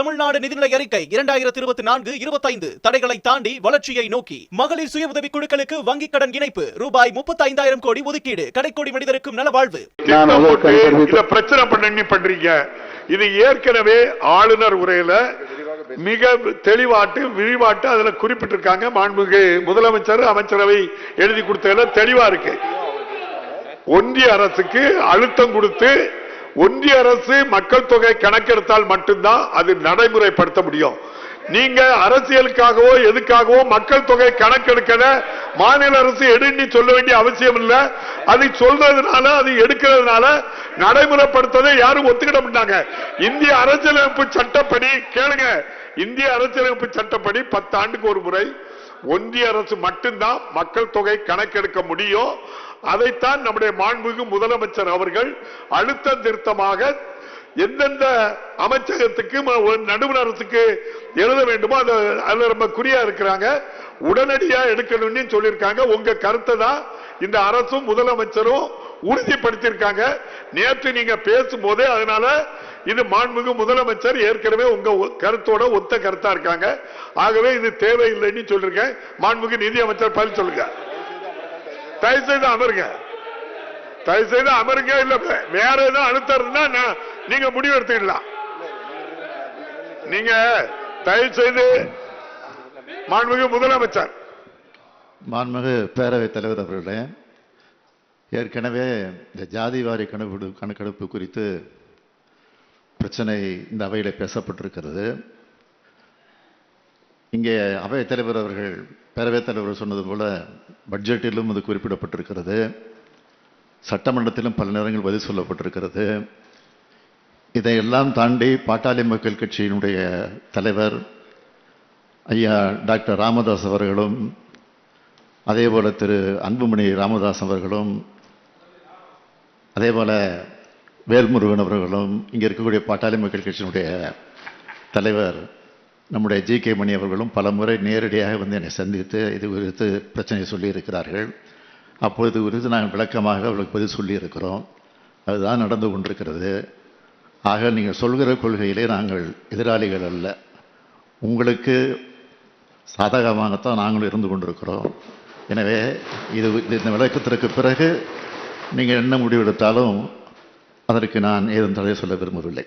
தமிழ்நாடு நிதிநிலை அறிக்கை இரண்டாயிரத்தி இருபத்தி நான்கு இருபத்தைந்து. தடைகளை தாண்டி வளர்ச்சியை நோக்கி. மகளிர் சுய உதவி குழுக்களுக்கு வங்கிக் கடன் இணைப்பு. ரூபாய் முப்பத்தி ஐந்தாயிரம் கோடி ஒதுக்கீடு. கடைக்கோடி மனிதருக்கும் நலவாழ்வு பிரச்சனை பண்ணி பண்றீங்க? இது ஏற்கனவே ஆளுநர் உரையில மிக தெளிவாட்டு விரிவாட்டு அதுல குறிப்பிட்டிருக்காங்க. மாண்புமிகு முதலமைச்சர் அமைச்சரவை எழுதி கொடுத்ததுல தெளிவா இருக்கு. ஒன்றிய அரசுக்கு அழுத்தம் கொடுத்து ஒன்றிய அரசு மக்கள் தொகை கணக்கெடுத்தால் மட்டும்தான் அது நடைமுறைப்படுத்த முடியும். நீங்க அரசியலுக்காகவோ எதுக்காகவோ மக்கள் தொகை கணக்கெடுக்கல மாநில அரசு எடுன்னு சொல்ல வேண்டிய அவசியம் இல்ல. அதை சொல்றதுனால அது எடுக்கிறதுனால நடைமுறைப்படுத்ததை யாரும் ஒத்துக்கிட மாட்டாங்க. இந்திய அரசியலமைப்பு சட்டப்படி கேளுங்க. இந்திய அரசியலமைப்பு சட்டப்படி பத்து ஆண்டுக்கு ஒரு முறை ஒன்றிய அரசு மட்டும்தான் மக்கள் தொகை கணக்கெடுக்க முடியும். அதைத்தான் நம்முடைய மாண்புமிகு முதலமைச்சர் அவர்கள் அழுத்த திருத்தமாக எந்தெந்த அமைச்சகத்துக்கு நடுவரத்துக்கு ஒரு எழுத வேண்டுமோ அது அதுல ரொம்ப குறியா இருக்கிறாங்க. உடனடியா எடுக்கணும்னு சொல்லியிருக்காங்க. உங்க கருத்தை தான் இந்த அரசும் முதலமைச்சரும் உறுதிப்படுத்தியிருக்காங்க. நேற்று நீங்க பேசும்போதே அதனால இது மாண்புமிகு முதலமைச்சர் ஏற்கனவே உங்க ஒ- கருத்தோட ஒத்த கருத்தா இருக்காங்க. ஆகவே இது தேவையில்லைன்னு சொல்லிருக்கேன் மாண்புமிகு நிதி அமைச்சர் பதில் சொல்லுங்க. தயவு செய்து அமருங்க. தயவு செய்து அமருங்க இல்ல வேற எதுவும் அழுத்தா நான் நீங்க முடிவு எடுத்துக்கலாம். நீங்க தயவு செய்து மாண்புமிகு முதலமைச்சர். மாண்புமிகு பேரவைத் தலைவர் அவர்களே ஏற்கனவே இந்த ஜாதிவாரி கணக்கெடு கணக்கெடுப்பு குறித்து பிரச்சனை இந்த அவையில் பேசப்பட்டிருக்கிறது. இங்கே அவைத் தலைவர் அவர்கள் பேரவைத் தலைவர் சொன்னது போல பட்ஜெட்டிலும் அது குறிப்பிடப்பட்டிருக்கிறது. சட்டமன்றத்திலும் பல நேரங்கள் பதில் சொல்லப்பட்டிருக்கிறது. இதையெல்லாம் தாண்டி பாட்டாளி மக்கள் கட்சியினுடைய தலைவர் ஐயா டாக்டர் ராமதாஸ் அவர்களும் அதே போல் திரு அன்புமணி ராமதாஸ் அவர்களும் அதே போல் வேல்முருகன் அவர்களும் இங்கே இருக்கக்கூடிய பாட்டாளி மக்கள் கட்சியினுடைய தலைவர் நம்முடைய ஜி கே மணி அவர்களும் பல முறை நேரடியாக வந்து என்னை சந்தித்து இது குறித்து பிரச்சனையை சொல்லியிருக்கிறார்கள். அப்பொழுது குறித்து நாங்கள் விளக்கமாக அவர்களுக்கு பதில் சொல்லியிருக்கிறோம். அதுதான் நடந்து கொண்டிருக்கிறது. ஆக நீங்கள் சொல்கிற கொள்கையிலே நாங்கள் எதிராளிகள் அல்ல. உங்களுக்கு சாதகமாகத்தான் நாங்களும் இருந்து கொண்டிருக்கிறோம். எனவே இது இது- இந்த விளக்கத்திற்கு பிறகு நீங்கள் என்ன முடிவெடுத்தாலும் அதற்கு நான் ஏதும் தடை சொல்ல விரும்பவில்லை.